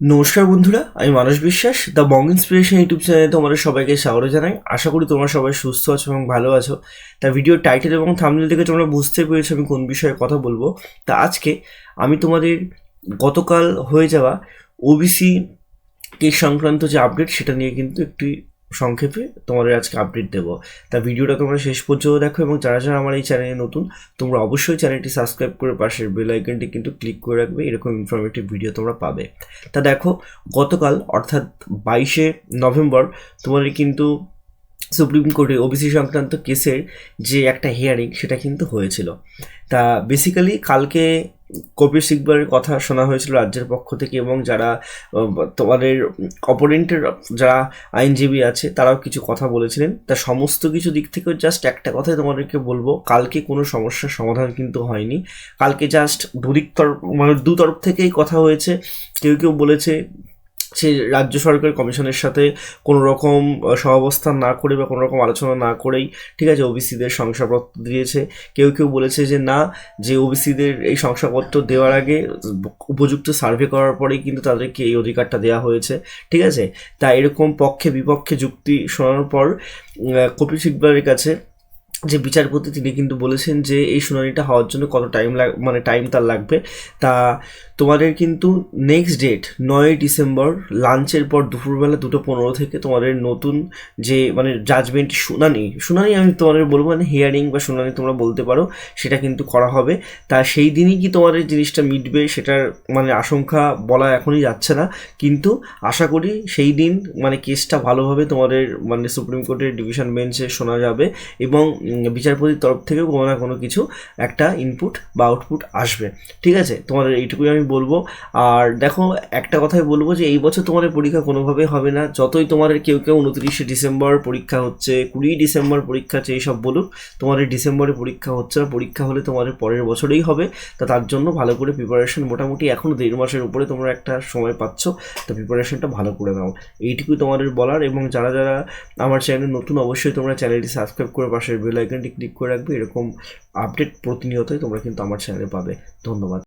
নমস্কার বন্ধুরা, আমি মানস বিশ্বাস, দ্য বং ইন্সপিরেশন ইউটিউব চ্যানেলে তোমাদের সবাইকে স্বাগত জানাই। আশা করি তোমরা সবাই সুস্থ আছো এবং ভালো আছো। তা ভিডিও টাইটেল এবং থামনেল থেকে তোমরা বুঝতে পেরেছ আমি কোন বিষয়ে কথা বলব। তা আজকে আমি তোমাদের গতকাল হয়ে যাওয়া ওবিসি কে সংক্রান্ত যে আপডেট সেটা নিয়ে কিন্তু একটি সংক্ষেপে তোমাদের আজকে আপডেট দেবো। তা ভিডিওটা তোমরা শেষ পর্যন্ত দেখো এবং যারা যারা আমার এই চ্যানেলে নতুন, তোমরা অবশ্যই চ্যানেলটি সাবস্ক্রাইব করে পাশের বেল আইকনটি কিন্তু ক্লিক করে রাখবে, এরকম ইনফরমেটিভ ভিডিও তোমরা পাবে। তা দেখো, গতকাল অর্থাৎ বাইশে নভেম্বর তোমাদের কিন্তু সুপ্রিম কোর্টে ওবিসি সংক্রান্ত কেসের যে একটা হিয়ারিং সেটা কিন্তু হয়েছিল। তা বেসিক্যালি কালকে কপিল সিকবারের কথা শোনা হয়েছিল রাজ্যের পক্ষ থেকে এবং যারা তোমাদের অপোনেন্টের যারা আইনজীবী আছে, তারাও কিছু কথা বলেছিলেন। তা সমস্ত কিছু দিক থেকেও জাস্ট একটা কথাই তোমাদেরকে বলব, কালকে কোনো সমস্যার সমাধান কিন্তু হয়নি। কালকে জাস্ট দুদিক তরফ মানে দু তরফ থেকেই কথা হয়েছে। কেউ কেউ বলেছে সে রাজ্য সরকার কমিশনের সাথে কোনো রকম সহাবস্থান না করে বা কোনো রকম আলোচনা না করেই, ঠিক আছে, ওবিসিদের শংসাপত্র দিয়েছে। কেউ কেউ বলেছে যে না, যে ওবিসিদের এই শংসাপত্র দেওয়ার আগে উপযুক্ত সার্ভে করার পরেই কিন্তু তাদেরকে এই অধিকারটা দেওয়া হয়েছে, ঠিক আছে? তা এরকম পক্ষে বিপক্ষে যুক্তি শোনানোর পর কপিল সিকবারের কাছে যে বিচারপতি তিনি কিন্তু বলেছেন যে এই শুনানিটা হওয়ার জন্য কত টাইম লাগ মানে টাইম তার লাগবে। তা তোমাদের কিন্তু নেক্সট ডেট নয় ডিসেম্বর লাঞ্চের পর দুপুরবেলা দুটো পনেরো থেকে তোমাদের নতুন যে মানে জাজমেন্ট শুনানি শুনানি আমি তোমাদের বলব মানে হিয়ারিং বা শুনানি তোমরা বলতে পারো, সেটা কিন্তু করা হবে। তা সেই দিনই কি তোমাদের জিনিসটা মিটবে সেটার মানে আশঙ্কা বলা এখনই যাচ্ছে না। কিন্তু আশা করি সেই দিন মানে কেসটা ভালোভাবে তোমাদের মানে সুপ্রিম কোর্টের ডিভিশন বেঞ্চে শোনা যাবে এবং বিচারপতির তরফ থেকেও কোনো না কোনো কিছু একটা ইনপুট বা আউটপুট আসবে। ঠিক আছে? তোমাদের এইটুকুই আমি বলব। আর দেখো, একটা কথাই বলব যে, এই বছর তোমাদের পরীক্ষা কোনোভাবে হবে না। যতই তোমাদের কেউ কেউ উনত্রিশে ডিসেম্বর পরীক্ষা হচ্ছে কুড়ি ডিসেম্বর পরীক্ষা হচ্ছে, এইসব বলুক, তোমাদের ডিসেম্বরে পরীক্ষা হচ্ছে না। পরীক্ষা হলে তোমাদের পরের বছরেই হবে। তা তার জন্য ভালো করে প্রিপারেশন মোটামুটি এখনও দেড় মাসের উপরে তোমরা একটা সময় পাচ্ছ। তো প্রিপারেশনটা ভালো করে নাও। এইটুকুই তোমাদের বলার এবং যারা যারা আমার চ্যানেল নতুন, অবশ্যই তোমরা চ্যানেলটি সাবস্ক্রাইব করে পাশের বেল আইকনটি ক্লিক করে রাখবে এরকম আপডেট প্রতিনিয়তই তোমরা কিন্তু আমার চ্যানেলে পাবে। ধন্যবাদ।